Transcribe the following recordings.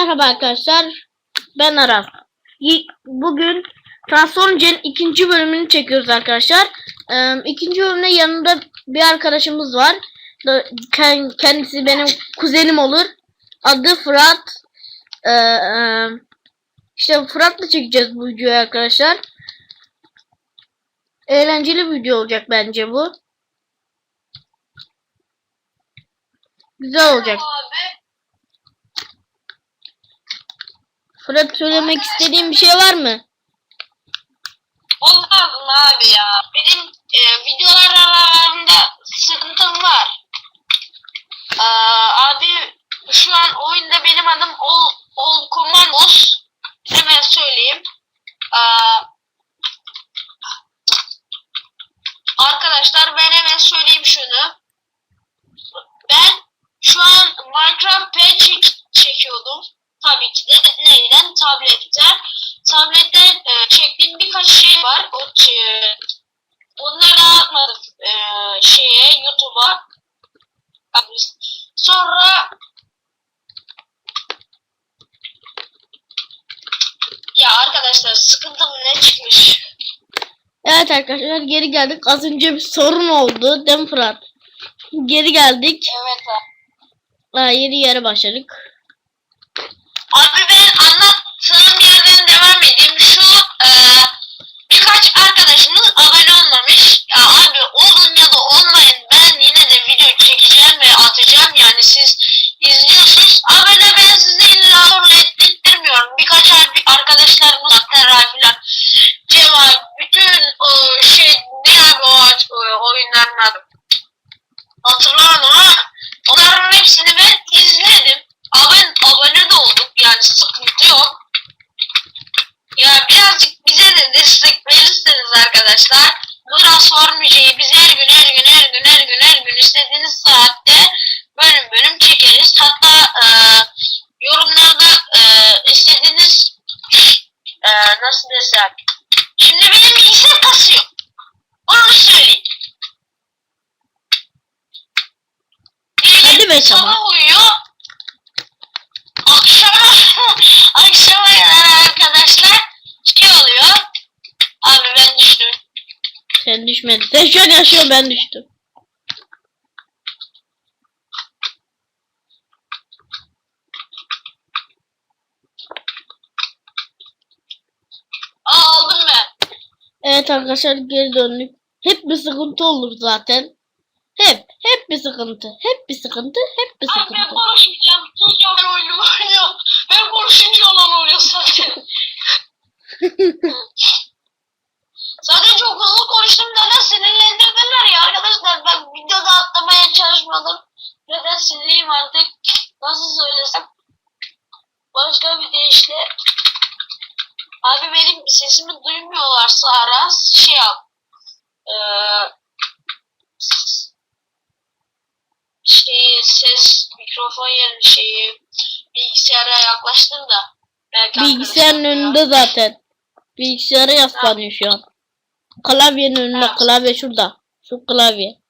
Merhaba arkadaşlar. Ben Aras. Y- Bugün Transformers ikinci bölümünü çekiyoruz arkadaşlar. Ee, ikinci bölümde yanında bir arkadaşımız var. Kendisi benim kuzenim olur. Adı Fırat. Ee, işte Fırat'la çekeceğiz bu videoyu arkadaşlar. Eğlenceli bir video olacak bence bu. Güzel olacak. Abi, Fırat söylemek istediğin bir şey var mı? olmaz mı abi ya? Benim e, videolar aralarında sıkıntım var. Ee, abi şu an oyunda benim adım Ol, Ol Commandos. Hemen söyleyeyim. Ee, arkadaşlar ben hemen söyleyeyim şunu. Ben şu an Minecraft P çek çekiyordum. Tabii ki de neyden? Tabletten. Tabletten e, çektiğim birkaç şey var. O, e, onları atmadım e, şeye YouTube'a. Sonra ya arkadaşlar sıkıntım ne çıkmış? Evet arkadaşlar geri geldik. Az önce bir sorun oldu. Değil mi Fırat? Geri geldik. Evet yeni yere başladık. Abi ben arkadaşlar bu transformiciyi biz her gün her gün her gün her gün her gün istediğiniz saatte bölüm bölüm çekeriz. Hatta e, yorumlarda e, istediğiniz e, nasıl desem şimdi benim bilgisayar kasıyor. Onu söyleyeyim. Hadi be Sabah sabah. uyuyor. Akşama, akşama kadar arkadaşlar şey oluyor. Abi ben düştüm. Sen düşmedin. Sen şu an yaşıyorsun ben düştüm. Aa aldım ben. Evet arkadaşlar geri döndük. Hep bir sıkıntı olur zaten. Hep. Hep bir sıkıntı. Hep bir sıkıntı. Hep bir Abi ben sıkıntı. konuşmayacağım. Sus ya ben oyunumu oynuyorum. Ben konuşunca olan oluyor zaten çok hızlı konuştum neden sinirlendirdiler ya arkadaşlar. Ben atlamaya çalışmadım. Neden sileyim artık. Nasıl söylesem. Başka bir deyişle. Abi benim sesimi duymuyorlarsa Aras şey yap. Eee şey ses mikrofon yerine şeyi bilgisayara yaklaştır da. Belki Bilgisayarın önünde zaten. Bilgisayara yaslanıyor şu an. Klavyenin önünde. Ha. Klavye şurada. Şu klavye.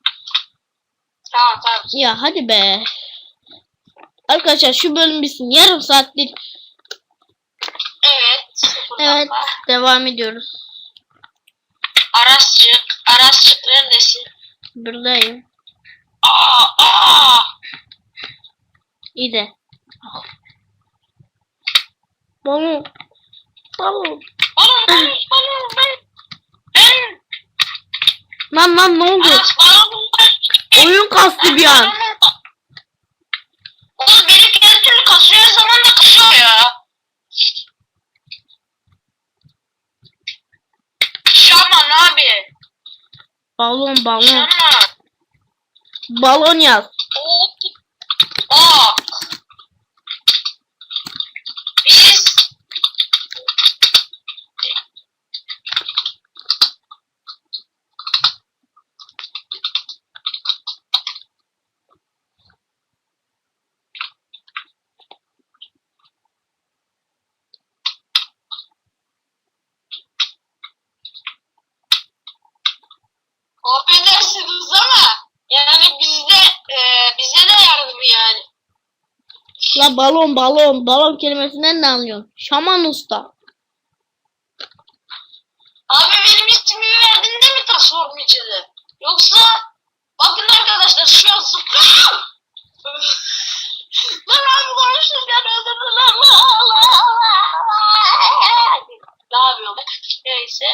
Tamam tamam. Ya hadi be. Arkadaşlar şu bölüm bitsin. Yarım saattir. Evet. Evet. Buradan Devam ediyoruz. Arasçık. Arasçık neredesin? Buradayım. Aa, aa. İyi de. Balon. Balon. Balon balon balon. Lan lan ne oldu? Aras balon. Oyun kastı bir an. Oğlum benim her türlü kasıyor zaman da kasıyor ya. Şaman abi. Balon balon. Şaman. Balon yaz. O. Aa. Biz. Affedersiniz ama yani bizde e, La balon balon. Balon kelimesinden ne anlıyorsun? Şaman usta. Abi benim ismimi verdiğinde mi transform içinde? Yoksa bakın arkadaşlar şu an zıplıyorum. Lan abi konuşurken öldürdüler. Ne yapıyorlar? Neyse.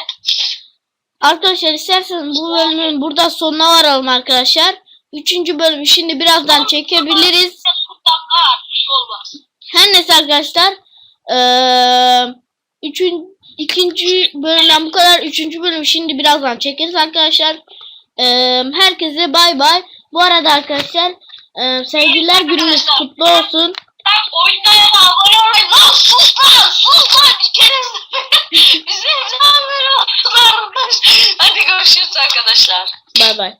Arkadaşlar isterseniz bu bölümün burada sonuna varalım arkadaşlar. Üçüncü bölümü şimdi birazdan çekebiliriz. Her neyse arkadaşlar. Eee üçün, ikinci bölümden bu kadar. Üçüncü bölümü şimdi birazdan çekeriz arkadaşlar. Eee herkese bay bay. Bu arada arkadaşlar eee sevgililer gününüz kutlu olsun. Da abone olmayı lan sus lan sus lan bir kere için abone olsunlar. Hadi görüşürüz arkadaşlar. Bay bay.